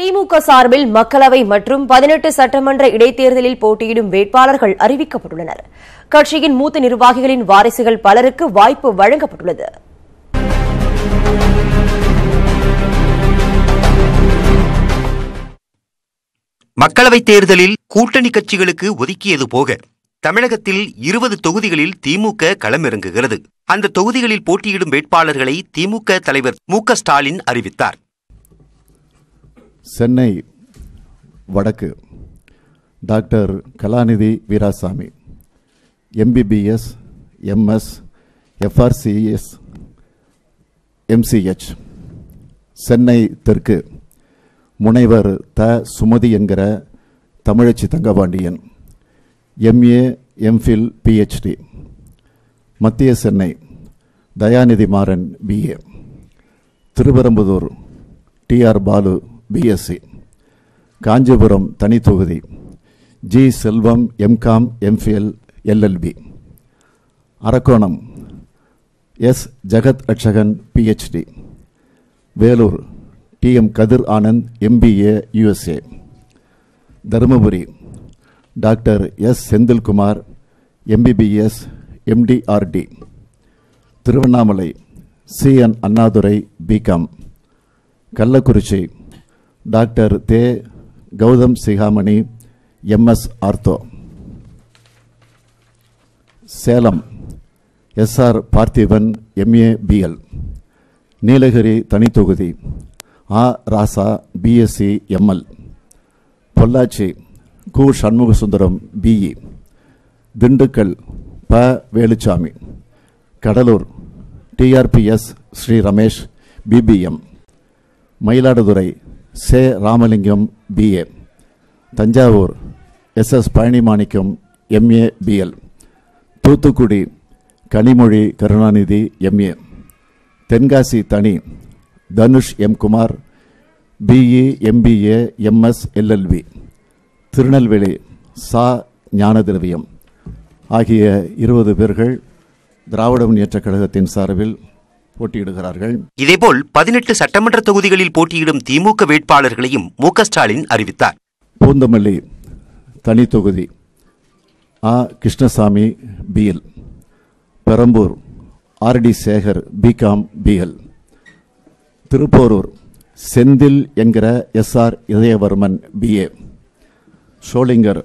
திமுக சார்பில் மக்களவை மற்றும் பதினெட்டு சட்டமன்ற இடைத்தேர்தலில் போட்டியிடும் வேட்பாளர்கள் அறிவிக்கப்பட்டுள்ளனர். கட்சியின் மூத்த நிர்வாகிகளின் வாரிசுகள் பலருக்கு வாய்ப்பு வழங்கப்பட்டுள்ளது. மக்களவைத் தேர்தலில் கூட்டணி கட்சிகளுக்கு ஒதுக்கியது போக தமிழகத்தில் இருபது தொகுதிகளில் திமுக களமிறங்குகிறது. அந்த தொகுதிகளில் போட்டியிடும் வேட்பாளர்களை திமுக தலைவர் மு ஸ்டாலின் அறிவித்தார். சென்னை வடக்கு doctor Kalanidhi Veeraswamy MBBS MS FRCS MCh Chennai தெற்கு முனைவர் த. சுமதி என்கிற Thamizhachi Thangapandian MA MPhil PhD மத்திய Chennai Dayanidhi Maran BA Thiruvarambudur TR Baalu BSc Kanchipuram தனி தொகுதி. G Selvam MCom MPhil LLB Arakkonam. S Jagath Ratchagan PhD Vellore. T M Kathir Anand MBA USA Dharmapuri. Doctor S Senthilkumar MBBS MDRD Tiruvannamalai. CN Annadurai BCom Kallakurichi. Doctor தே. Gautham Sigamani MS ortho. Salem SR Parthiban MA BL Nilgiri தனித்தொகுதி ஆ. Raja BSc ML Pollachi கு. Shanmugasundaram BE Dindigul ப. Veluchamy. Cuddalore டிஆர்பிஎஸ் Sri Ramesh BBM Mayiladuthurai சே Ramalingam BA Thanjavur SS Palanimanickam MA BL Thoothukudi Kanimozhi Karunanidhi MA Tenkasi தனி Dhanush M Kumar BE MBA MS LLB Tirunelveli சா ஞானதிரவியம். ஆகிய இருபது பேர்கள் திராவிட முன்னேற்றக் கழகத்தின் சார்பில் போட்டியிடுகிறார்கள். இதேபோல் பதினெட்டு சட்டமன்ற தொகுதிகளில் போட்டியிடும் திமுக வேட்பாளர்களையும் மு ஸ்டாலின் அறிவித்தார். பூந்தமல்லி தனி தொகுதி ஆ. Krishnasamy BL Perambur RD Sekar BCom BL Thiruporur Senthil என்கிற எஸ்ஆர் இதயவர்மன் பிஏ ஷோலிங்கர்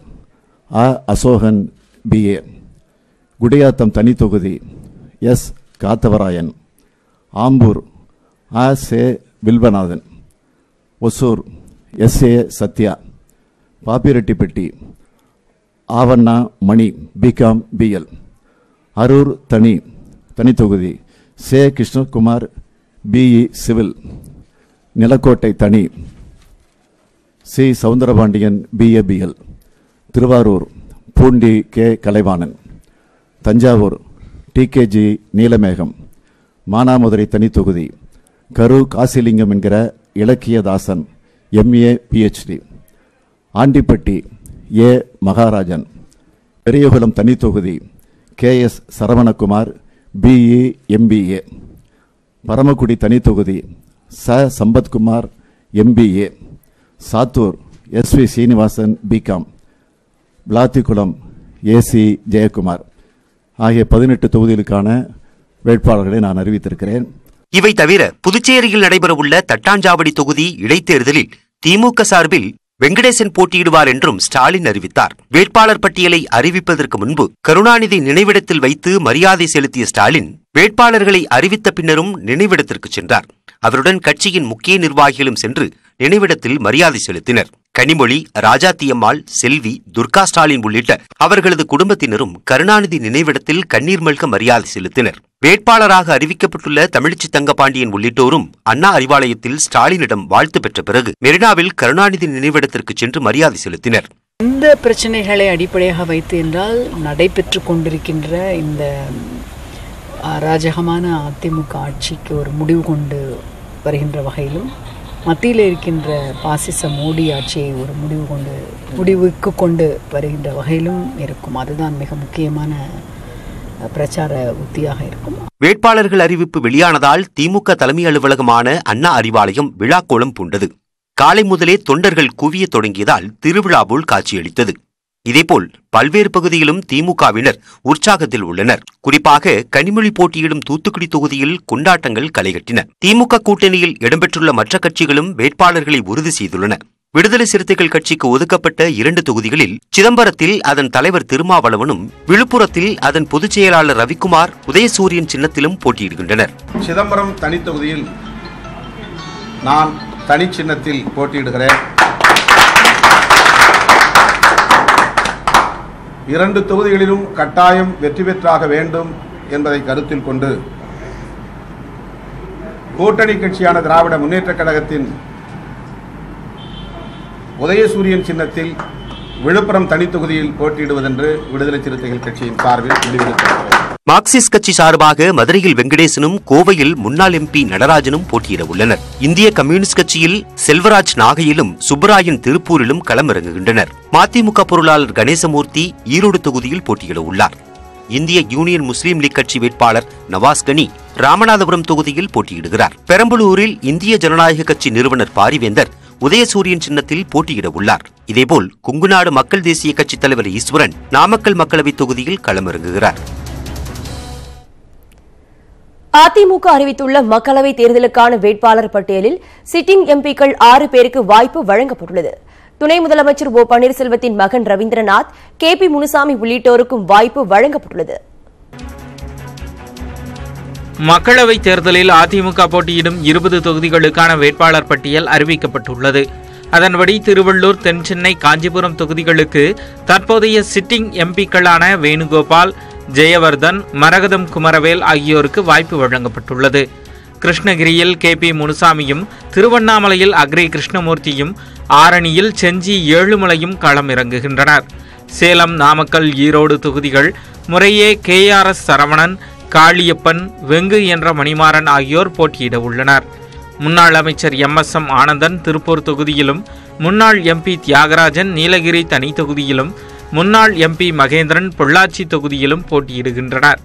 ஆ. அசோகன் பிஏ குடியாத்தம் தனி தொகுதி எஸ். காத்தவராயன். ஆம்பூர் ஆ. சே. வில்வநாதன் ஒசூர் எஸ். ஏ. சத்யா பாப்பிரெட்டிப்பட்டி ஆவண்ணா மணி பிகாம் பிஎல் அரூர் தனி தனி தொகுதி சே. கிருஷ்ணகுமார் பிஇ சிவில் நிலக்கோட்டை தனி C. Soundarapandian BA BL Thiruvarur Poondi K. Kalaivanan Thanjavur TKG Neelamegam Manamadurai தனித்தொகுதி கரு காசிலிங்கம் என்கிற Ilakkiyadasan MA PhD Andipatti A Maharajan. Periyakulam தனித்தொகுதி K S Saravanakumar BE MBA Paramakudi தனித்தொகுதி ச Sampathkumar MBA Sattur S V Srinivasan BCom Vilathikulam AC Jayakumar. ஆகிய பதினெட்டு தொகுதிகளுக்கான வேட்பாளர்களை நான் அறிவித்திருக்கிறேன். இவை தவிர புதுச்சேரியில் நடைபெறவுள்ள தட்டாஞ்சாவடி தொகுதி இடைத்தேர்தலில் திமுக சார்பில் வெங்கடேசன் போட்டியிடுவார் என்றும் ஸ்டாலின் அறிவித்தார். வேட்பாளர் பட்டியலை அறிவிப்பதற்கு முன்பு கருணாநிதி நினைவிடத்தில் வைத்து மரியாதை செலுத்திய ஸ்டாலின் வேட்பாளர்களை அறிவித்த பின்னரும் நினைவிடத்திற்கு சென்றார். அவருடன் கட்சியின் முக்கிய நிர்வாகிகளும் சென்று நினைவிடத்தில் மரியாதை செலுத்தினர். கனிமொழி ராஜாத்தியம்மாள் செல்வி துர்கா ஸ்டாலின் உள்ளிட்ட அவர்களது குடும்பத்தினரும் கருணாநிதி நினைவிடத்தில் கண்ணீர் மல்க மரியாதை செலுத்தினர். வேட்பாளராக அறிவிக்கப்பட்டுள்ள தமிழ்ச்சி தங்கபாண்டியன் உள்ளிட்டோரும் அண்ணா அறிவாலயத்தில் ஸ்டாலினிடம் வாழ்த்து பெற்ற பிறகு மெரினாவில் கருணாநிதி நினைவிடத்திற்கு சென்று மரியாதை செலுத்தினர். இந்த பிரச்சனைகளை அடிப்படையாக வைத்து என்றால் நடைபெற்று கொண்டிருக்கின்ற இந்த அராஜகமான அதிமுக ஆட்சிக்கு ஒரு முடிவு கொண்டு வருகின்ற வகையிலும் மத்தியில் இருக்கின்ற பாசிச மோடி ஆட்சியை ஒரு முடிவு கொண்டு முடிவுக்கு கொண்டு வருகின்ற வகையிலும் இருக்கும். அதுதான் மிக முக்கியமான பிரச்சார உத்தியாக இருக்கும். வேட்பாளர்கள் அறிவிப்பு வெளியானதால் திமுக தலைமை அலுவலகமான அண்ணா அறிவாலயம் விழாக்கோலம் பூண்டது. காலை முதலே தொண்டர்கள் குவிய தொடங்கியதால் திருவிழா போல் காட்சியளித்தது. இதேபோல் பல்வேறு பகுதியிலும் திமுகவினர் உற்சாகத்தில் உள்ளனர். குறிப்பாக கனிமொழி போட்டியிடும் தூத்துக்குடி தொகுதியில் கொண்டாட்டங்கள் களைகட்டின திமுக கூட்டணியில் இடம்பெற்றுள்ள மற்ற கட்சிகளும் வேட்பாளர்களை உறுதி செய்துள்ளன. விடுதலை சிறுத்தைகள் கட்சிக்கு ஒதுக்கப்பட்ட இரண்டு தொகுதிகளில் சிதம்பரத்தில் அதன் தலைவர் திருமாவளவனும் விழுப்புரத்தில் அதன் பொதுச் செயலாளர் ரவிக்குமார் உதயசூரியன் சின்னத்திலும் போட்டியிடுகின்றனர். சிதம்பரம் தனித்தொகுதியில் நான் தனி சின்னத்தில் போட்டியிடுகிறேன். இரண்டு தொகுதிகளிலும் கட்டாயம் வெற்றி பெற்றாக வேண்டும் என்பதை கருத்தில் கொண்டு கூட்டணி கட்சியான திராவிட முன்னேற்றக் கழகத்தின் உதயசூரியன் சின்னத்தில் விழுப்புரம் தனி தொகுதியில் போட்டியிடுவதென்று விடுதலை சிறுத்தைகள் கட்சியின் சார்பில் முடிவெடுத்திருக்கிறேன் மார்க்சிஸ்ட் கட்சி சார்பாக மதுரையில் வெங்கடேசனும் கோவையில் முன்னாள் எம்பி நடராஜனும் போட்டியிட உள்ளனர். இந்திய கம்யூனிஸ்ட் கட்சியில் செல்வராஜ் நாகையிலும் சுப்பராயன் திருப்பூரிலும் களமிறங்குகின்றனர். மதிமுக பொருளாளர் கணேசமூர்த்தி ஈரோடு தொகுதியில் போட்டியிட உள்ளார். இந்திய யூனியன் முஸ்லீம் லீக் கட்சி வேட்பாளர் நவாஸ் கனி ராமநாதபுரம் தொகுதியில் போட்டியிடுகிறார். பெரம்பலூரில் இந்திய ஜனநாயக கட்சி நிறுவனர் பாரிவேந்தர் உதயசூரியன் சின்னத்தில் போட்டியிட உள்ளார். இதேபோல் குங்குநாடு மக்கள் தேசிய கட்சித் தலைவர் ஈஸ்வரன் நாமக்கல் மக்களவைத் தொகுதியில் களமிறங்குகிறார். அதிமுக அறிவித்துள்ள மக்களவைத் தேர்தலுக்கான வேட்பாளர் பட்டியலில் சிட்டிங் எம்பிக்கள் ஆறு பேருக்கு வாய்ப்பு வழங்கப்பட்டுள்ளது. துணை முதலமைச்சர் ஓ பன்னீர்செல்வத்தின் மகன் ரவீந்திரநாத் கே பி முனுசாமி உள்ளிட்டோருக்கும் வாய்ப்பு வழங்கப்பட்டுள்ளது. மக்களவை தேர்தலில் அதிமுக போட்டியிடும் இருபது தொகுதிகளுக்கான வேட்பாளர் பட்டியல் அறிவிக்கப்பட்டுள்ளது. அதன்படி திருவள்ளூர் தென்சென்னை காஞ்சிபுரம் தொகுதிகளுக்கு தற்போதைய சிட்டிங் எம்பிக்களான வேணுகோபால் ஜெயவர்தன் மரகதம் குமரவேல் ஆகியோருக்கு வாய்ப்பு வழங்கப்பட்டுள்ளது. கிருஷ்ணகிரியில் கே பி முனுசாமியும் திருவண்ணாமலையில் அக்ரி கிருஷ்ணமூர்த்தியும் ஆரணியில் செஞ்சி ஏழுமலையும் களமிறங்குகின்றனர். சேலம் நாமக்கல் ஈரோடு தொகுதிகள் முறையே K R S Saravanan Kaliappan Vengu என்ற மணிமாறன் ஆகியோர் போட்டியிட உள்ளனர். முன்னாள் அமைச்சர் M. S. M. Anandan Tiruppur தொகுதியிலும் முன்னாள் எம்பி தியாகராஜன் நீலகிரி தனி தொகுதியிலும் முன்னாள் எம்பி மகேந்திரன் பொள்ளாச்சி தொகுதியிலும் போட்டியிடுகின்றனர்.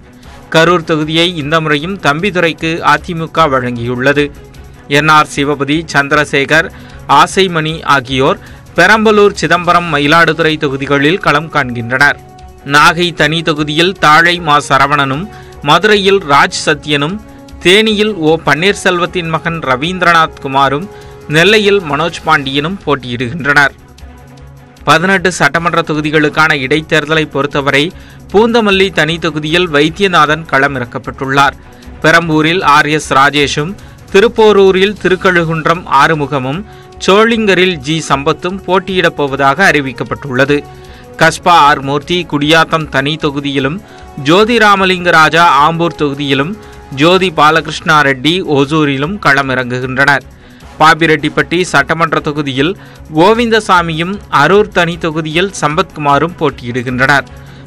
கரூர் தொகுதியை இந்த முறையும் தம்பிதுரைக்கு அதிமுக வழங்கியுள்ளது. என்ஆர் சிவபதி சந்திரசேகர் ஆசைமணி ஆகியோர் பெரம்பலூர் சிதம்பரம் மயிலாடுதுறை தொகுதிகளில் களம் காண்கின்றனர். நாகை தனி தொகுதியில் தாழை மா. சரவணனும் மதுரையில் ராஜ் சத்யனும் தேனியில் ஓ பன்னீர்செல்வத்தின் மகன் ரவீந்திரநாத் குமாரும் நெல்லையில் மனோஜ் பாண்டியனும் போட்டியிடுகின்றனர். பதினெட்டு சட்டமன்ற தொகுதிகளுக்கான இடைத்தேர்தலை பொறுத்தவரை பூந்தமல்லி தனி தொகுதியில் வைத்தியநாதன் களமிறக்கப்பட்டுள்ளார். பெரம்பூரில் ஆர் எஸ் ராஜேஷும் திருப்போரூரில் திருக்கழுகுன்றம் ஆறுமுகமும் சோளிங்கரில் ஜி சம்பத்தும் போட்டியிடப் போவதாக அறிவிக்கப்பட்டுள்ளது. கஸ்பா ஆர் மூர்த்தி குடியாத்தம் தனி தொகுதியிலும் ஜோதி ராமலிங்கராஜா ஆம்பூர் தொகுதியிலும் ஜோதி பாலகிருஷ்ணா ரெட்டி ஓசூரிலும் களமிறங்குகின்றனர். பாப்பிரெட்டிப்பட்டி சட்டமன்ற தொகுதியில் கோவிந்தசாமியும் அரூர் தனி தொகுதியில் சம்பத்குமாரும் போட்டியிடுகின்றனர்.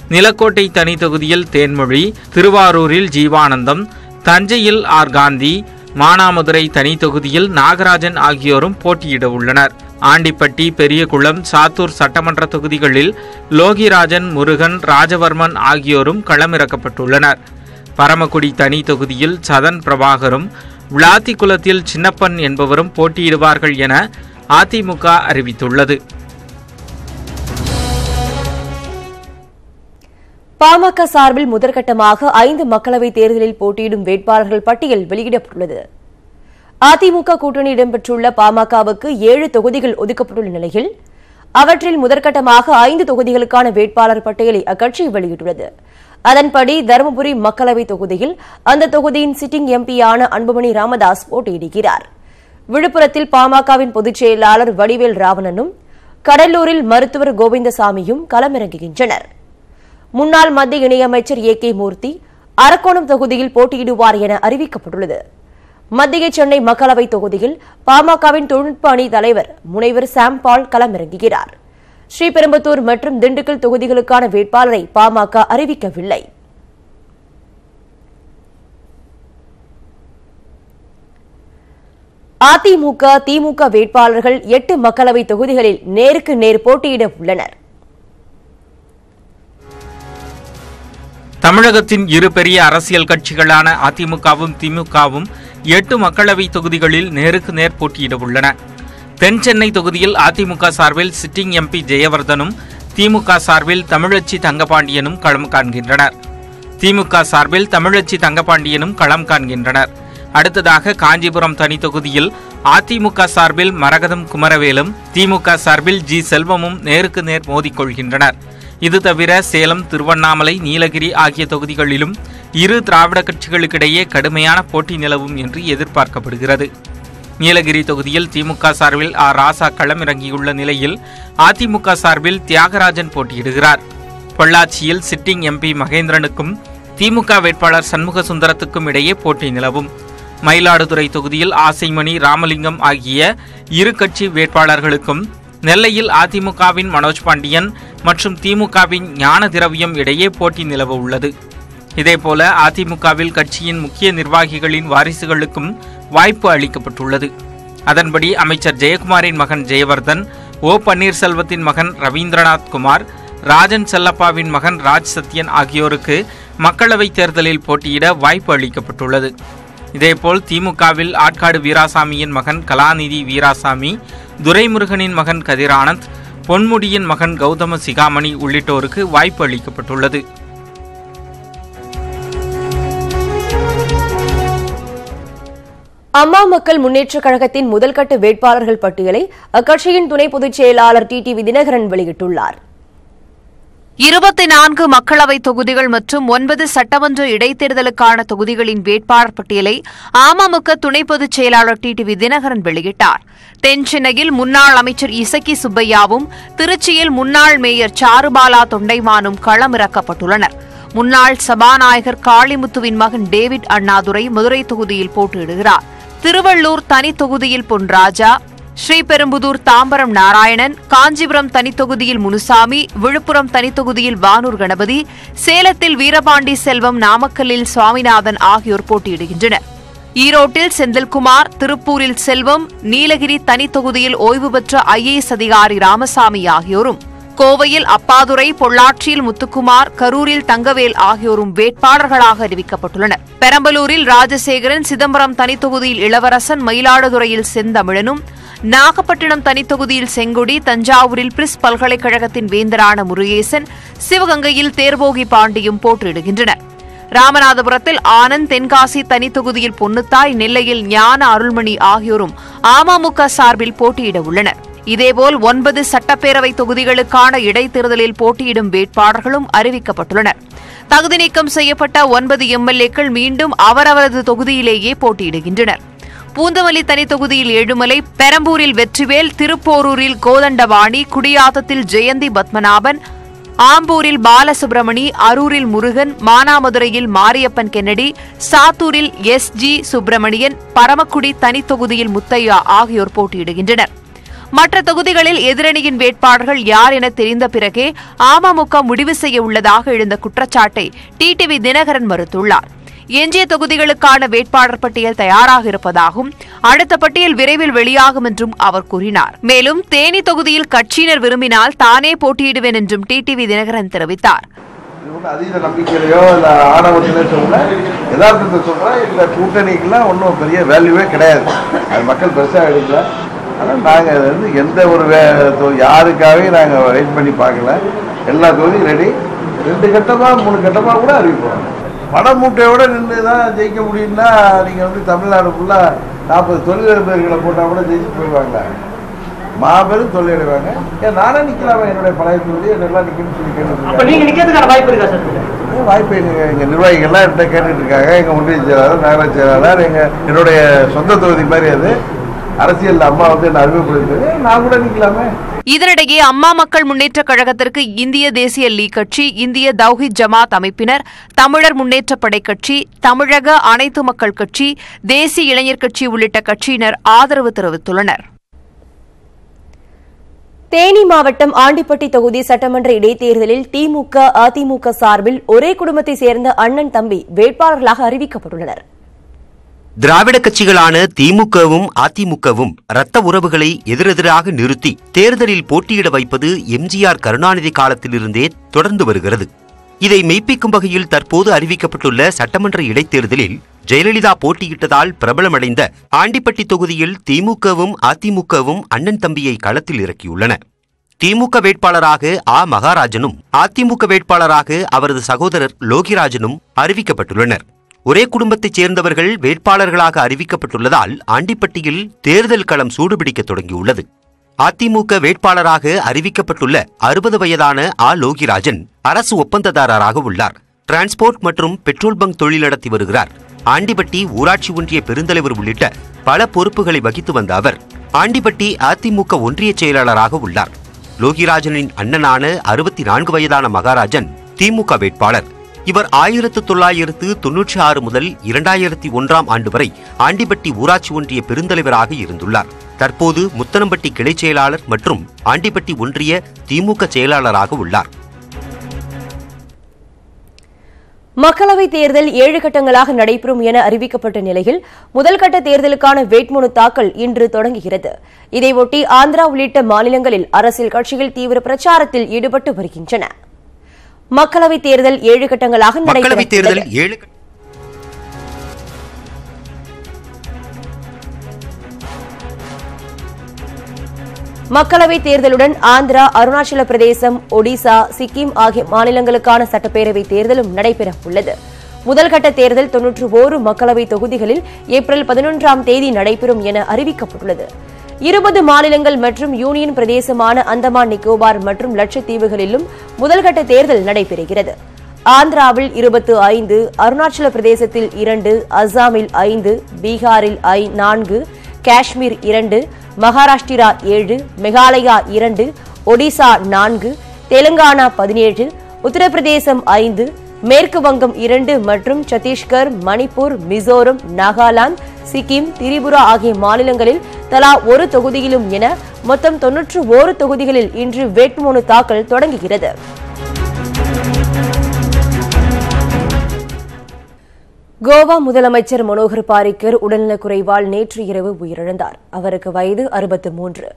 நிலக்கோட்டை தனி தொகுதியில் தேன்மொழி திருவாரூரில் ஜீவானந்தம் தஞ்சையில் ஆர் காந்தி மானாமதுரை தனி தொகுதியில் நாகராஜன் ஆகியோரும் போட்டியிட உள்ளனர். ஆண்டிப்பட்டி பெரியகுளம் சாத்தூர் சட்டமன்ற தொகுதிகளில் லோகிராஜன் முருகன் ராஜவர்மன் ஆகியோரும் களமிறக்கப்பட்டுள்ளனர். பரமக்குடி தனி தொகுதியில் சதன் பிரபாகரும் விளாத்திக்குளத்தில் சின்னப்பன் என்பவரும் போட்டியிடுவார்கள் என அதிமுக அறிவித்துள்ளது. பாமக சார்பில் முதற்கட்டமாக ஐந்து மக்களவைத் தேர்தலில் போட்டியிடும் வேட்பாளர்கள் பட்டியல் வெளியிடப்பட்டுள்ளது. அதிமுக கூட்டணி இடம்பெற்றுள்ள பாமகவுக்கு ஏழு தொகுதிகள் ஒதுக்கப்பட்டுள்ள நிலையில் அவற்றில் முதற்கட்டமாக ஐந்து தொகுதிகளுக்கான வேட்பாளர் பட்டியலை அக்கட்சி வெளியிட்டுள்ளது. அதன்படி தருமபுரி மக்களவைத் தொகுதியில் அந்த தொகுதியின் சிட்டிங் எம்பியான அன்புமணி ராமதாஸ் போட்டியிடுகிறார். விழுப்புரத்தில் பாமகவின் பொதுச் செயலாளர் வடிவேல் ராவணனும் கடலூரில் மருத்துவர் கோவிந்தசாமியும் களமிறங்குகின்றனர். முன்னாள் மத்திய இணையமைச்சர் ஏ கே மூர்த்தி அரக்கோணம் தொகுதியில் போட்டியிடுவார் என அறிவிக்கப்பட்டுள்ளது. மத்திய சென்னை மக்களவை தொகுதியில் பாமகவின் தொழில்நுட்ப அணி தலைவர் முனைவர் சாம் பால் களமிறங்குகிறார். ஸ்ரீபெரும்புத்தூர் மற்றும் திண்டுக்கல் தொகுதிகளுக்கான வேட்பாளரை பாமக அறிவிக்கவில்லை. அதிமுக திமுக வேட்பாளர்கள் எட்டு மக்களவை தொகுதிகளில் நேருக்கு நேர் போட்டியிட உள்ளனர். தமிழகத்தின் இரு பெரிய அரசியல் கட்சிகளான அதிமுகவும் திமுகவும் எட்டு மக்களவை தொகுதிகளில் நேருக்கு நேர் போட்டியிட உள்ளன. தென் சென்னை தொகுதியில் அதிமுக சார்பில் சிட்டிங் எம்பி ஜெயவர்தனும் திமுக சார்பில் தமிழச்சி தங்கபாண்டியனும் களம் காண்கின்றனர். திமுக சார்பில் தமிழச்சி தங்கபாண்டியனும் களம் காண்கின்றனர். அடுத்ததாக காஞ்சிபுரம் தனி தொகுதியில் அதிமுக சார்பில் மரகதம் குமரவேலும் திமுக சார்பில் ஜி செல்வமும் நேருக்கு நேர் மோதிக்கொள்கின்றனர் இது தவிர சேலம் திருவண்ணாமலை நீலகிரி ஆகிய தொகுதிகளிலும் இரு திராவிட கட்சிகளுக்கிடையே கடுமையான போட்டி நிலவும் என்று எதிர்பார்க்கப்படுகிறது. நீலகிரி தொகுதியில் திமுக சார்பில் ஆர் ராசா களம் இறங்கியுள்ள நிலையில் அதிமுக சார்பில் தியாகராஜன் போட்டியிடுகிறார். பொள்ளாச்சியில் சிட்டிங் எம்பி மகேந்திரனுக்கும் திமுக வேட்பாளர் சண்முக சுந்தரத்துக்கும் இடையே போட்டி நிலவும். மயிலாடுதுறை தொகுதியில் ஆசைமணி ராமலிங்கம் ஆகிய இரு கட்சி வேட்பாளர்களுக்கும் நெல்லையில் அதிமுகவின் மனோஜ் பாண்டியன் மற்றும் திமுகவின் ஞான திரவியம் இடையே போட்டி நிலவ உள்ளது. இதேபோல அதிமுகவில் கட்சியின் முக்கிய நிர்வாகிகளின் வாரிசுகளுக்கும் வாய்ப்பு அளிக்கப்பட்டுள்ளது. அதன்படி அமைச்சர் ஜெயக்குமாரின் மகன் ஜெயவர்தன் ஓ பன்னீர்செல்வத்தின் மகன் ரவீந்திரநாத் குமார் ராஜன் செல்லப்பாவின் மகன் ராஜ் சத்யன் ஆகியோருக்கு மக்களவைத் தேர்தலில் போட்டியிட வாய்ப்பு அளிக்கப்பட்டுள்ளது. இதேபோல் திமுகவில் ஆட்காடு வீராசாமியின் மகன் கலாநிதி வீராசாமி துரைமுருகனின் மகன் கதிரானந்த் பொன்முடியின் மகன் கௌதம சிகாமணி உள்ளிட்டோருக்கு வாய்ப்பு அளிக்கப்பட்டுள்ளது. அம்மா மக்கள் முன்னேற்றக் கழகத்தின் முதல்கட்ட வேட்பாளர்கள் பட்டியலை அக்கட்சியின் துணை பொதுச் செயலாளர் டிடிவி தினகரன் வெளியிட்டுள்ளார். இருபத்தி நான்கு மக்களவை தொகுதிகள் மற்றும் ஒன்பது சட்டமன்ற இடைத்தேர்தலுக்கான தொகுதிகளின் வேட்பாளர் பட்டியலை அமமுக துணை பொதுச் செயலாளர் டிடிவி தினகரன் வெளியிட்டார். தென் சென்னையில் முன்னாள் அமைச்சர் இசக்கி சுப்பையாவும் திருச்சியில் முன்னாள் மேயர் சாருபாலா தொண்டைமானும் களமிறக்கப்பட்டுள்ளனர். முன்னாள் சபாநாயகர் காளிமுத்துவின் மகன் டேவிட் அண்ணாதுரை மதுரை தொகுதியில் போட்டியிடுகிறார். திருவள்ளூர் தனி தொகுதியில் பொன்ராஜா ஸ்ரீபெரும்புதூர் தாம்பரம் நாராயணன் காஞ்சிபுரம் தனித்தொகுதியில் முனுசாமி விழுப்புரம் தனித்தொகுதியில் வானூர் கணபதி சேலத்தில் வீரபாண்டி செல்வம் நாமக்கல்லில் சுவாமிநாதன் ஆகியோர் போட்டியிடுகின்றனர். ஈரோட்டில் செந்தில்குமார் திருப்பூரில் செல்வம் நீலகிரி தனித்தொகுதியில் ஓய்வு பெற்ற ஐஏஎஸ் அதிகாரி ராமசாமி ஆகியோரும் கோவையில் அப்பாதுரை பொள்ளாச்சியில் முத்துக்குமார் கரூரில் தங்கவேல் ஆகியோரும் வேட்பாளர்களாக அறிவிக்கப்பட்டுள்ளனர். பெரம்பலூரில் ராஜசேகரன் சிதம்பரம் தனித்தொகுதியில் இளவரசன் மயிலாடுதுறையில் செந்தமிழனும் நாகப்பட்டினம் தனித்தொகுதியில் செங்கொடி தஞ்சாவூரில் பிரிஸ் பல்கலைக்கழகத்தின் வேந்தரான முருகேசன் சிவகங்கையில் தேர்போகி பாண்டியும் போட்டியிடுகின்றனர். ராமநாதபுரத்தில் ஆனந்த் தென்காசி தனித்தொகுதியில் பொன்னுத்தாய் நெல்லையில் ஞான அருள்மணி ஆகியோரும் அமமுக சார்பில் போட்டியிட உள்ளனர். இதேபோல் ஒன்பது சட்டப்பேரவை தொகுதிகளுக்கான இடைத்தேர்தலில் போட்டியிடும் வேட்பாளர்களும் அறிவிக்கப்பட்டுள்ளனர். தகுதி நீக்கம் செய்யப்பட்ட ஒன்பது எம்எல்ஏக்கள் மீண்டும் அவரவரது தொகுதியிலேயே போட்டியிடுகின்றனர். பூந்தமல்லி தனி தொகுதியில் ஏழுமலை பெரம்பூரில் வெற்றிவேல் திருப்போரூரில் கோதண்டவாணி குடியாத்தத்தில் ஜெயந்தி பத்மநாபன் ஆம்பூரில் பாலசுப்ரமணி அரூரில் முருகன் மானாமதுரையில் மாரியப்பன் கென்னடி சாத்தூரில் எஸ் ஜி சுப்பிரமணியன் பரமக்குடி தனி தொகுதியில் முத்தையா ஆகியோர் போட்டியிடுகின்றனர். மற்ற தொகுதிகளில் எதிரணியின் வேட்பாளர்கள் யார் என தெரிந்த பிறகே அமமுக முடிவு செய்ய உள்ளதாக எழுந்த குற்றச்சாட்டை டிடிவி தினகரன் மறுத்துள்ளார். எஞ்சிய தொகுதிகளுக்கான வேட்பாளர் பட்டியல் தயாராக இருப்பதாகவும் அடுத்த பட்டியல் விரைவில் வெளியாகும் என்றும் அவர் கூறினார். மேலும் தேனி தொகுதியில் கட்சியினர் விரும்பினால் தானே போட்டியிடுவேன் என்றும் டிடிவி தினகரன் தெரிவித்தார். அதீத நம்பிக்கையிலையோ இல்லை ஆணவத்திலே சொல்ல யதார்த்தத்தை சொல்கிறேன் இந்த கூட்டணிக்கெல்லாம் ஒன்றும் பெரிய வேல்யூவே கிடையாது. அது மக்கள் பெருசாக எடுக்கல. ஆனால் நாங்கள் அது வந்து எந்த ஒரு வே யாருக்காகவே நாங்கள் வெயிட் பண்ணி பார்க்கல. எல்லா தொகுதியும் ரெடி ரெண்டு கட்டமாக மூணு கட்டமாக கூட அறிவிப்போம். பணமூட்டையோட நின்று தான் ஜெயிக்க முடியும்னா நீங்கள் வந்து தமிழ்நாடு ஃபுல்லாக நாற்பது தொழிலதிபர்களை போட்டால் கூட ஜெயிச்சு போயிடுவாங்களா மாபெரும் தொழிலடைவாங்க ஏன் நானே நிற்கலாமா என்னுடைய பழைய தொழில் என்னெல்லாம் நிற்கணும்னு சொல்லி கேட்டு வாய்ப்பு இருக்கா சார்? வாய்ப்பு எங்க எங்க நிர்வாகிகள்லாம் என்கிட்ட கேட்டுட்டு இருக்காங்க. எங்க ஒன்றிய செயலாளர் நகர செயலாளர் எங்க என்னுடைய சொந்த தொகுதி மாதிரி அது. அரசியல் அம்மா வந்து என்ன அறிமுகப்படுத்தி நான் கூட நிக்கலாமே இதனிடையே அம்மா மக்கள் முன்னேற்றக் கழகத்திற்கு இந்திய தேசிய லீக் கட்சி இந்திய தௌஹித் ஜமாத் அமைப்பினர் தமிழர் முன்னேற்றப் படை கட்சி தமிழக அனைத்து மக்கள் கட்சி தேசிய இளைஞர் கட்சி உள்ளிட்ட கட்சியினர் ஆதரவு தெரிவித்துள்ளனர். தேனி மாவட்டம் ஆண்டிப்பட்டி தொகுதி சட்டமன்ற இடைத்தேர்தலில் திமுக அதிமுக சார்பில் ஒரே குடும்பத்தை சேர்ந்த அண்ணன் தம்பி வேட்பாளர்களாக அறிவிக்கப்பட்டுள்ளனர். திராவிட கட்சிகளான திமுகவும் அதிமுகவும் இரத்த உறவுகளை எதிரெதிராக நிறுத்தி தேர்தலில் போட்டியிட வைப்பது எம்ஜிஆர் கருணாநிதி காலத்திலிருந்தே தொடர்ந்து வருகிறது. இதை மெய்ப்பிக்கும் வகையில் தற்போது அறிவிக்கப்பட்டுள்ள சட்டமன்ற இடைத்தேர்தலில் ஜெயலலிதா போட்டியிட்டதால் பிரபலமடைந்த ஆண்டிப்பட்டி தொகுதியில் திமுகவும் அதிமுகவும் அண்ணன் தம்பியை களத்தில் இறக்கியுள்ளன. திமுக வேட்பாளராக ஆ. மகாராஜனும் அதிமுக வேட்பாளராக அவரது சகோதரர் லோகிராஜனும் அறிவிக்கப்பட்டுள்ளனர். ஒரே குடும்பத்தைச் சேர்ந்தவர்கள் வேட்பாளர்களாக அறிவிக்கப்பட்டுள்ளதால் ஆண்டிப்பட்டியில் தேர்தல் களம் சூடுபிடிக்க தொடங்கியுள்ளது. அதிமுக வேட்பாளராக அறிவிக்கப்பட்டுள்ள அறுபது வயதான ஆ. லோகிராஜன் அரசு ஒப்பந்ததாரராக உள்ளார். டிரான்ஸ்போர்ட் மற்றும் பெட்ரோல் பங்க் தொழில் நடத்தி வருகிறார். ஆண்டிப்பட்டி ஊராட்சி ஒன்றிய பெருந்தலைவர் உள்ளிட்ட பல பொறுப்புகளை வகித்து வந்த அவர் ஆண்டிப்பட்டி அதிமுக ஒன்றிய செயலாளராக உள்ளார். லோகிராஜனின் அண்ணனான அறுபத்தி நான்கு வயதான மகாராஜன் திமுக வேட்பாளர். இவர் ஆயிரத்து தொள்ளாயிரத்து தொன்னூற்றி ஆறு முதல் இரண்டாயிரத்தி ஒன்றாம் ஆண்டு வரை ஆண்டிப்பட்டி ஊராட்சி ஒன்றிய பெருந்தலைவராக இருந்துள்ளார். தற்போது முத்தனம்பட்டி கிளைச் செயலாளர் மற்றும் ஆண்டிப்பட்டி ஒன்றிய திமுக செயலாளராக உள்ளார். மக்களவைத் தேர்தல் ஏழு கட்டங்களாக நடைபெறும் என அறிவிக்கப்பட்ட நிலையில் முதல் கட்ட தேர்தலுக்கான வேட்புமனு தாக்கல் இன்று தொடங்குகிறது. இதையொட்டி ஆந்திரா உள்ளிட்ட மாநிலங்களில் அரசியல் கட்சிகள் தீவிர பிரச்சாரத்தில் ஈடுபட்டு வருகின்றன. மக்களவைத் தேர்தல் ஏழு கட்டங்களாக மக்களவைத் தேர்தல் ஏழு மக்களவைத் தேர்தலுடன் ஆந்திரா அருணாச்சல பிரதேசம் ஒடிசா சிக்கிம் ஆகிய மாநிலங்களுக்கான சட்டப்பேரவைத் தேர்தலும் நடைபெற உள்ளது முதல்கட்ட தேர்தல் தொன்னூற்று ஓரு மக்களவைத் தொகுதிகளில் ஏப்ரல் பதினொன்றாம் தேதி நடைபெறும் என அறிவிக்கப்பட்டுள்ளது. இருபது மாநிலங்கள் மற்றும் யூனியன் பிரதேசமான அந்தமான் நிக்கோபார் மற்றும் லட்சத்தீவுகளிலும் முதல்கட்ட தேர்தல் நடைபெறுகிறது. ஆந்திராவில் இருபத்து ஐந்து அருணாச்சல பிரதேசத்தில் இரண்டு அஸ்ஸாமில் ஐந்து பீகாரில் ஐ நான்கு காஷ்மீர் இரண்டு மகாராஷ்டிரா ஏழு மெகாலயா இரண்டு ஒடிசா நான்கு தெலுங்கானா பதினேழு உத்தரப்பிரதேசம் ஐந்து மேற்கு வங்கம் இரண்டு மற்றும் சத்தீஸ்கர் மணிப்பூர் மிசோரம் நாகாலாந்து சிக்கிம் திரிபுரா ஆகிய மாநிலங்களில் தலா ஒரு தொகுதியிலும் என மொத்தம் தொன்னூற்று ஒரு தொகுதிகளில் இன்று வேட்புமனு தாக்கல் தொடங்குகிறது. கோவா முதலமைச்சர் மனோகர் பாரிக்கர் உடல்நலக்குறைவால் நேற்று இரவு உயிரிழந்தார். அவருக்கு வயது அறுபத்து மூன்று.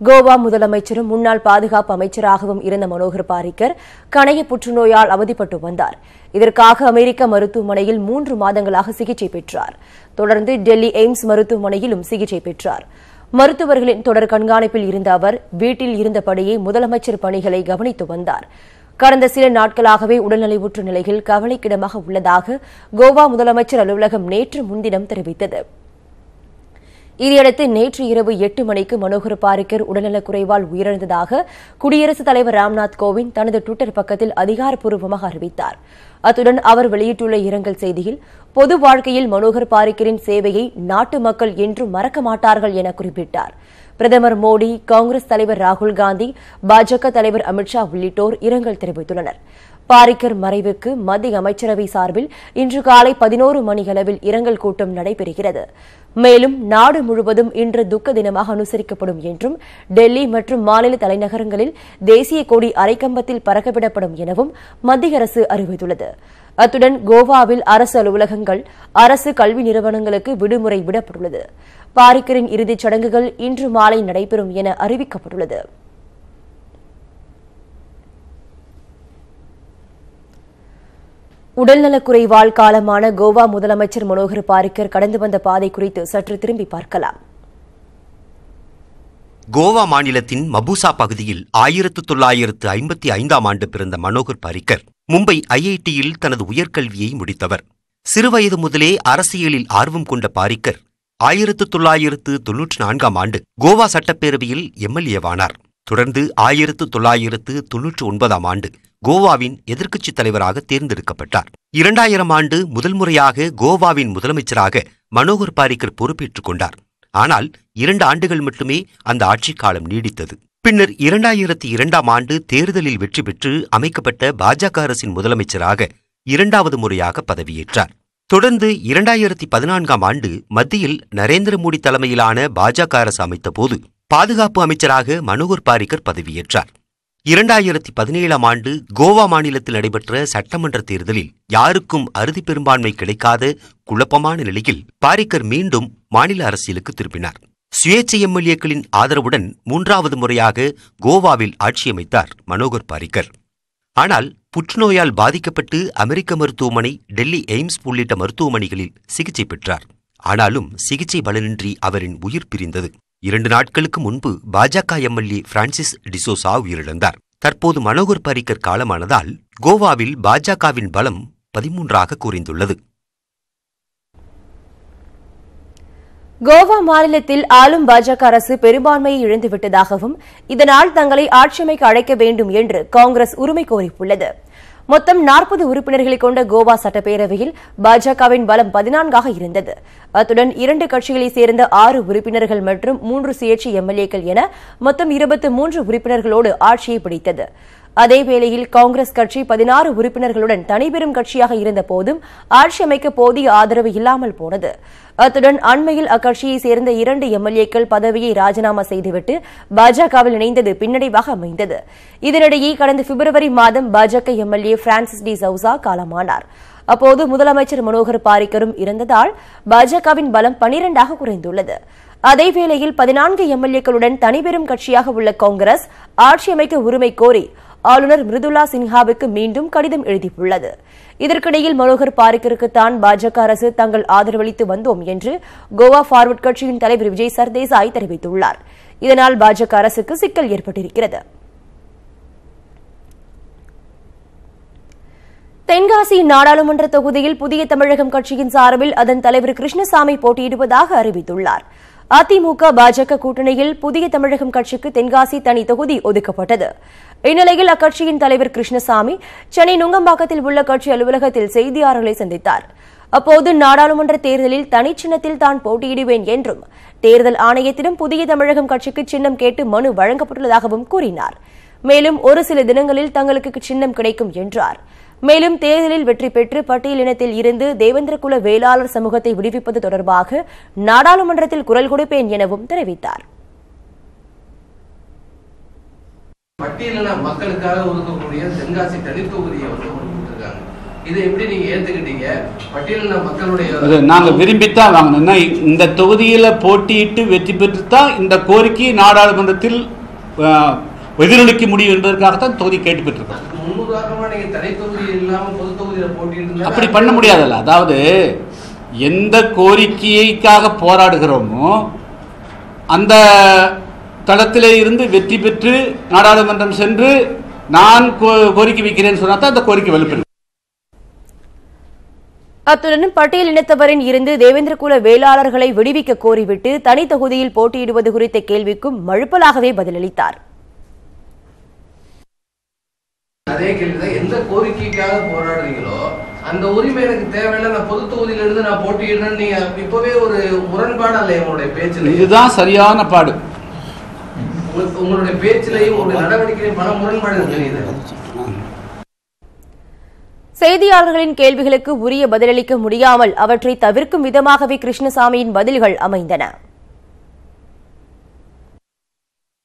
கோவா முதலமைச்சரும் முன்னாள் பாதுகாப்பு அமைச்சராகவும் இருந்த மனோகர் பாரிக்கர் கணைய புற்றுநோயால் அவதிப்பட்டு வந்தார். இதற்காக அமெரிக்க மருத்துவமனையில் மூன்று மாதங்களாக சிகிச்சை பெற்றார். தொடர்ந்து டெல்லி எய்ம்ஸ் மருத்துவமனையிலும் சிகிச்சை பெற்றார். மருத்துவர்களின் தொடர் கண்காணிப்பில் இருந்த அவர் வீட்டில் இருந்தபடியே முதலமைச்சர் பணிகளை கவனித்து வந்தார். கடந்த சில நாட்களாகவே உடல்நலிவுற்ற நிலையில் கவலைக்கிடமாக உள்ளதாக கோவா முதலமைச்சர் அலுவலகம் நேற்று முன்தினம் தெரிவித்தது. இதையடுத்து நேற்று இரவு எட்டு மணிக்கு மனோகர் பாரிக்கர் உடல்நலக்குறைவால் உயிரிழந்ததாக குடியரசுத் தலைவர் ராம்நாத் கோவிந்த் தனது டுவிட்டர் பக்கத்தில் அதிகாரப்பூர்வமாக அறிவித்தார். அத்துடன் அவர் வெளியிட்டுள்ள இரங்கல் செய்தியில் பொது வாழ்க்கையில் மனோகர் பாரிக்கரின் சேவையை நாட்டு மக்கள் என்றும் மறக்க மாட்டார்கள் என குறிப்பிட்டார். பிரதமர் மோடி காங்கிரஸ் தலைவர் ராகுல் காந்தி பாஜக தலைவர் அமித்ஷா உள்ளிட்டோர் இரங்கல் தெரிவித்துள்ளனர். பாரிக்கர் மறைவுக்கு மத்திய அமைச்சரவை சார்பில் இன்று காலை பதினோரு மணியளவில் இரங்கல் கூட்டம் நடைபெறுகிறது. மேலும் நாடு முழுவதும் இன்று துக்க தினமாக அனுசரிக்கப்படும் என்றும் டெல்லி மற்றும் மாநில தலைநகரங்களில் தேசிய கொடி அரைக்கம்பத்தில் பறக்கவிடப்படும் எனவும் மத்திய அரசு அறிவித்துள்ளது. அத்துடன் கோவாவில் அரசு அலுவலகங்கள் அரசு கல்வி நிறுவனங்களுக்கு விடுமுறை விடப்பட்டுள்ளது. பாரிக்கரின் இறுதிச் சடங்குகள் இன்று மாலை நடைபெறும் என அறிவிக்கப்பட்டுள்ளது. உடல்நலக்குறைவால் காலமான கோவா முதலமைச்சர் மனோகர் பாரிக்கர் கடந்து வந்த பாதை குறித்து சற்று திரும்பி பார்க்கலாம். கோவா மாநிலத்தின் மபூசா பகுதியில் ஆயிரத்து தொள்ளாயிரத்து ஐம்பத்தி ஐந்தாம் ஆண்டு பிறந்த மனோகர் பாரிக்கர் மும்பை ஐஐடியில் தனது உயர்கல்வியை முடித்தவர். சிறுவயது முதலே அரசியலில் ஆர்வம் கொண்ட பாரிக்கர் ஆயிரத்து தொள்ளாயிரத்து தொன்னூற்றி நான்காம் ஆண்டு கோவா சட்டப்பேரவையில் எம்எல்ஏவானார். தொடர்ந்து ஆயிரத்து தொள்ளாயிரத்து தொன்னூற்று ஒன்பதாம் ஆண்டு கோவாவின் எதிர்க்கட்சித் தலைவராக தேர்ந்தெடுக்கப்பட்டார். இரண்டாயிரம் ஆண்டு முதல் முறையாக கோவாவின் முதலமைச்சராக மனோகர் பாரிக்கர் பொறுப்பேற்றுக் கொண்டார். ஆனால் இரண்டு ஆண்டுகள் மட்டுமே அந்த ஆட்சிக் காலம் நீடித்தது. பின்னர் இரண்டாயிரத்தி இரண்டாம் ஆண்டு தேர்தலில் வெற்றி பெற்று அமைக்கப்பட்ட பாஜக அரசின் முதலமைச்சராக இரண்டாவது முறையாக பதவியேற்றார். தொடர்ந்து இரண்டாயிரத்தி பதினான்காம் ஆண்டு மத்தியில் நரேந்திர மோடி தலைமையிலான பாஜக அரசு அமைத்தபோது பாதுகாப்பு அமைச்சராக மனோகர் பாரிக்கர் பதவியேற்றார். இரண்டாயிரத்தி பதினேழாம் ஆண்டு கோவா மாநிலத்தில் நடைபெற்ற சட்டமன்ற தேர்தலில் யாருக்கும் அறுதி பெரும்பான்மை கிடைக்காத குழப்பமான நிலையில் பாரிக்கர் மீண்டும் மாநில அரசியலுக்கு திரும்பினார். சுயேட்சை எம்எல்ஏக்களின் ஆதரவுடன் மூன்றாவது முறையாக கோவாவில் ஆட்சியமைத்தார் மனோகர் பாரிக்கர். ஆனால் புற்றுநோயால் பாதிக்கப்பட்டு அமெரிக்க மருத்துவமனை டெல்லி எய்ம்ஸ் உள்ளிட்ட மருத்துவமனைகளில் சிகிச்சை பெற்றார். ஆனாலும் சிகிச்சை பலனின்றி அவரின் உயிர் பிரிந்தது. இரண்டு நாட்களுக்கு முன்பு பாஜக எம்எல்ஏ பிரான்சிஸ் டிசோசா உயிரிழந்தார். தற்போது மனோகர் பாரிக்கர் காலமானதால் கோவாவில் பாஜகவின் பலம் பதிமூன்றாக குறைந்துள்ளது. கோவா மாநிலத்தில் ஆளும் பாஜக அரசு பெரும்பான்மையை இழந்துவிட்டதாகவும் இதனால் தங்களை ஆட்சியமைக்க அழைக்க வேண்டும் என்று காங்கிரஸ் உரிமை கோரியுள்ளது. மொத்தம் நாற்பது உறுப்பினர்களை கொண்ட கோவா சட்டப்பேரவையில் பாஜகவின் பலம் பதினான்காக இருந்தது. அத்துடன் இரண்டு கட்சிகளைச் சேர்ந்த ஆறு உறுப்பினர்கள் மற்றும் மூன்று சுயேட்சை எம்எல்ஏக்கள் என மொத்தம் இருபத்தி மூன்று உறுப்பினர்களோடு ஆட்சியை பிடித்தது. அதேவேளையில் காங்கிரஸ் கட்சி பதினாறு உறுப்பினர்களுடன் தனிபெரும் கட்சியாக இருந்த போதும் ஆட்சி அமைக்க போதிய ஆதரவு இல்லாமல் போனது. அத்துடன் அண்மையில் அக்கட்சியைச் சேர்ந்த இரண்டு எம்எல்ஏக்கள் பதவியை ராஜினாமா செய்துவிட்டு பாஜகவில் இணைந்தது பின்னடைவாக அமைந்தது. இதனிடையே கடந்த பிப்ரவரி மாதம் பாஜக எம்எல்ஏ பிரான்சிஸ் டி சவுசா காலமானார். அப்போது முதலமைச்சர் மனோகர் பாரிக்கரும் இருந்ததால் பாஜகவின் பலம் பனிரெண்டாக குறைந்துள்ளது. அதேவேளையில் பதினான்கு எம்எல்ஏக்களுடன் தனிபெரும் கட்சியாக உள்ள காங்கிரஸ் ஆட்சி அமைக்க உரிமை கோரி ஆளுநர் மிருதுலா சின்ஹாவுக்கு மீண்டும் கடிதம் எழுதியுள்ளது. இதற்கிடையில் மனோகர் பாரிக்கருக்கு தான் பாஜக அரசு தங்கள் ஆதரவளித்து வந்தோம் என்று கோவா ஃபார்வர்ட் கட்சியின் தலைவர் விஜய் சர்தேசாய் தெரிவித்துள்ளார். இதனால் பாஜக அரசுக்கு சிக்கல் ஏற்பட்டிருக்கிறது. தென்காசி நாடாளுமன்ற தொகுதியில் புதிய தமிழகம் கட்சியின் சார்பில் அதன் தலைவர் கிருஷ்ணசாமி போட்டியிடுவதாக அறிவித்துள்ளார். அதிமுக பாஜக கூட்டணியில் புதிய தமிழகம் கட்சிக்கு தென்காசி தனி தொகுதி ஒதுக்கப்பட்டது. இந்நிலையில் அக்கட்சியின் தலைவர் கிருஷ்ணசாமி சென்னை நுங்கம்பாக்கத்தில் உள்ள கட்சி அலுவலகத்தில் செய்தியாளர்களை சந்தித்தார். அப்போது நாடாளுமன்ற தேர்தலில் தனிச்சின்னத்தில் தான் போட்டியிடுவேன் என்றும் தேர்தல் ஆணையத்திடம் புதிய தமிழகம் கட்சிக்கு சின்னம் கேட்டு மனு வழங்கப்பட்டுள்ளதாகவும் கூறினார். மேலும் ஒரு சில தினங்களில் தங்களுக்கு சின்னம் கிடைக்கும் என்றார். மேலும் தேர்தலில் வெற்றி பெற்று பட்டியலினத்தில் இருந்து தேவேந்திரகுல வேளாளர் சமூகத்தை விடுவிப்பது தொடர்பாக நாடாளுமன்றத்தில் குரல் கொடுப்பேன் எனவும் தெரிவித்தார். பட்டியலின மக்களுக்காக ஒதுக்கக்கூடிய தென்காசி தனித்தொகுதியை வந்து கொடுத்துருக்காங்க. இதை எப்படி நீங்க ஏத்துக்கிட்டீங்க? பட்டியலின மக்களுடைய அது நாங்க விரும்பித்தான் வாங்கணும்னா இந்த தொகுதியில போட்டியிட்டு வெற்றி பெற்று தான் இந்த கோரிக்கை நாடாளுமன்றத்தில் எதிரொலிக்க முடியும் என்பதற்காகத்தான் தொகுதி கேட்டு பெற்றிருக்கோம் அப்படி பண்ண முடியாதுல்ல. அதாவது எந்த கோரிக்கைக்காக போராடுகிறோமோ அந்த தளத்திலே இருந்து வெற்றி பெற்று நாடாளுமன்றம் சென்று நான் கோரிக்கை வைக்கிறேன்னு சொன்னா தான் அந்த கோரிக்கை வலுப்பெறும். அத்துடன் பட்டியல் இனத்தவரின் இருந்து தேவேந்திரகுல வேளாளர்களை விடுவிக்க கோரிவிட்டு தனி தொகுதியில் போட்டியிடுவது குறித்த கேள்விக்கும் மழுப்பலாகவே பதிலளித்தார். அதே கேள்விதான் எந்த கோரிக்கைக்காக போராடுறீங்களோ அந்த உரிமை எனக்கு தேவையில்லை நான் பொது தொகுதியில இருந்து நான் போட்டியிடுறேன்னு நீங்க இப்பவே ஒரு முரண்பாடு அல்ல உங்களுடைய பேச்சுல. இதுதான் சரியான பாடு. உங்களுடைய பேச்சிலையும் உங்களுடைய நடவடிக்கையிலையும் பல முரண்பாடுகள் தெரியுது செய்தியாளர்களின் கேள்விகளுக்கு உரிய பதிலளிக்க முடியாமல் அவற்றை தவிர்க்கும் விதமாகவே கிருஷ்ணசாமியின் பதில்கள் அமைந்தன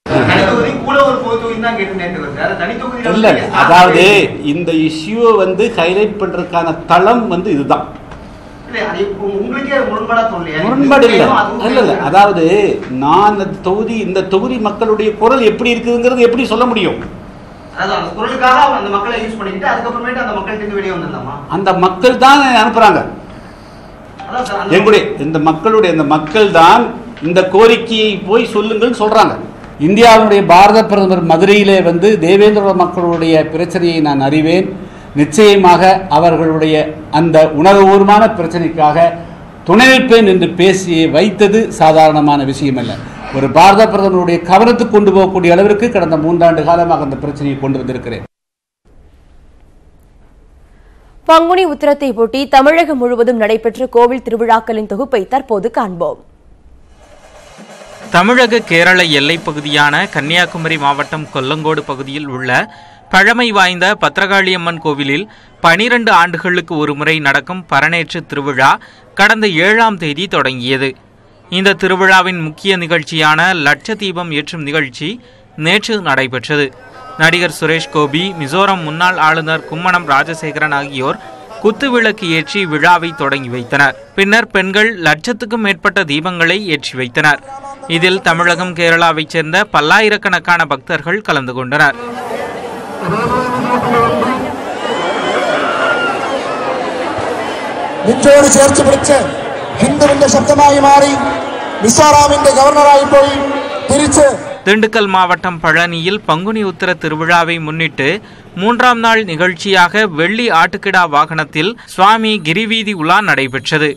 தனித்தொகுதி கூட ஒரு பொது தொகுதி தான் கேட்டு நேற்று சார் தனித்தொகுதியில இல்ல அதாவது இந்த இஷ்யூவை வந்து ஹைலைட் பண்றதுக்கான தளம் வந்து இதுதான். முரண்பாடா இல்ல. இல்ல இல்ல. அதாவது நான் அந்த தொகுதி இந்த தொகுதி மக்களுடைய குரல் எப்படி இருக்குதுங்கிறது எப்படி சொல்ல முடியும்? அந்த மக்களை தான் அனுப்புறாங்க. எங்களுடைய இந்த மக்களுடைய இந்த மக்கள் தான் இந்த கோரிக்கையை போய் சொல்லுங்கள்னு சொல்றாங்க. இந்தியாவுடைய பாரத பிரதமர் மதுரையிலே வந்து தேவேந்திர மக்களுடைய பிரச்சனையை நான் அறிவேன். நிச்சயமாக அவர்களுடைய அந்த உணர்வுபூர்வமான பிரச்சனைக்காக துணை நிற்பேன் என்று பேசி வைத்தது சாதாரணமான விஷயம் அல்ல ஒரு பாரத பிரதமருடைய கவனத்துக்கு கொண்டு போகக்கூடிய அளவிற்கு கடந்த மூன்றாண்டு காலமாக அந்த பிரச்சனையை கொண்டு வந்திருக்கிறேன். பங்குனி உத்திரத்தை ஒட்டி தமிழகம் முழுவதும் நடைபெற்ற கோவில் திருவிழாக்களின் தொகுப்பை தற்போது காண்போம். தமிழக கேரள எல்லைப் பகுதியான கன்னியாகுமரி மாவட்டம் கொல்லங்கோடு பகுதியில் உள்ள பழமை வாய்ந்த பத்திரகாளியம்மன் கோவிலில் பனிரண்டு ஆண்டுகளுக்கு ஒருமுறை நடக்கும் பரணேற்று திருவிழா கடந்த ஏழாம் தேதி தொடங்கியது. இந்த திருவிழாவின் முக்கிய நிகழ்ச்சியான லட்ச தீபம் ஏற்றும் நிகழ்ச்சி நேற்று நடைபெற்றது. நடிகர் சுரேஷ் கோபி மிசோரம் முன்னாள் ஆளுநர் கும்மணம் ராஜசேகரன் ஆகியோர் குத்துவிளக்கு ஏற்றி விழாவை தொடங்கி வைத்தனர். பின்னர் பெண்கள் லட்சத்துக்கும் மேற்பட்ட தீபங்களை ஏற்றி வைத்தனர். இதில் தமிழகம் கேரளாவைச் சேர்ந்த பல்லாயிரக்கணக்கான பக்தர்கள் கலந்து கொண்டனர். നെഞ്ചോട് ചേർത്ത് പിടിച്ച് ഹിന്ദുവിന്റെ ശബ്ദമായി മാറി മിസോറാമിന്റെ ഗവർണറായി പോയി തിരിച്ച് திண்டுக்கல் மாவட்டம் பழனியில் பங்குனி உத்தர திருவிழாவை முன்னிட்டு மூன்றாம் நாள் நிகழ்ச்சியாக வெள்ளி ஆட்டுக்கிடா வாகனத்தில் சுவாமி கிரிவீதி உலா நடைபெற்றது.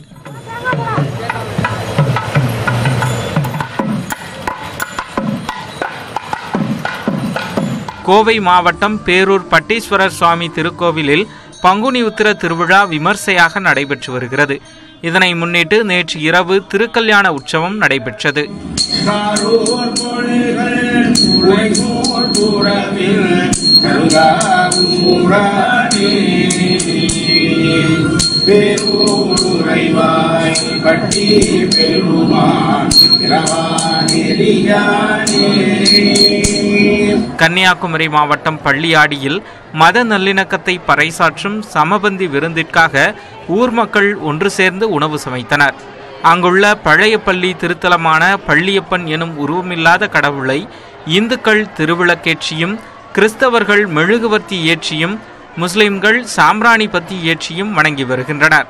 கோவை மாவட்டம் பேரூர் பட்டீஸ்வரர் சுவாமி திருக்கோவிலில் பங்குனி உத்திர திருவிழா விமர்சையாக நடைபெற்று வருகிறது. இதனை முன்னிட்டு நேற்று இரவு திருக்கல்யாண உற்சவம் நடைபெற்றது. பட்டி பெருமான் கன்னியாகுமரி மாவட்டம் பள்ளியாடியில் மத நல்லிணக்கத்தை பறைசாற்றும் சமபந்தி விருந்திற்காக ஊர் மக்கள் ஒன்று சேர்ந்து உணவு சமைத்தனர். அங்குள்ள பழைய பள்ளி திருத்தலமான பள்ளியப்பன் எனும் உருவமில்லாத கடவுளை இந்துக்கள் திருவிளக்கேற்றியும் கிறிஸ்தவர்கள் மெழுகுவர்த்தி ஏற்றியும் முஸ்லிம்கள் சாம்ராணி பத்தி ஏற்றியும் வணங்கி வருகின்றனர்.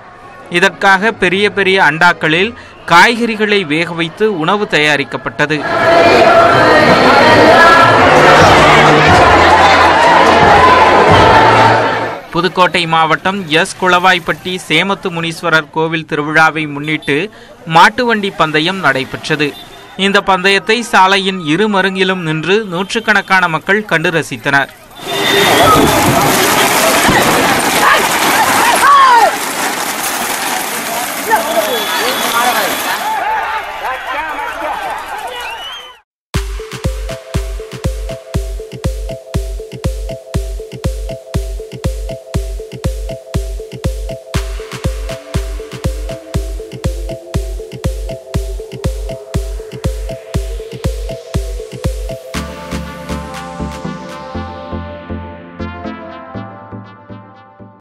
இதற்காக பெரிய பெரிய அண்டாக்களில் காய்கறிகளை வேக வைத்து உணவு தயாரிக்கப்பட்டது. புதுக்கோட்டை மாவட்டம் எஸ். குளவாய்ப்பட்டி சேமத்து முனீஸ்வரர் கோவில் திருவிழாவை முன்னிட்டு மாட்டுவண்டி பந்தயம் நடைபெற்றது. இந்த பந்தயத்தை சாலையின் இரு மருங்கிலும் நின்று நூற்றுக்கணக்கான மக்கள் கண்டு ரசித்தனர்.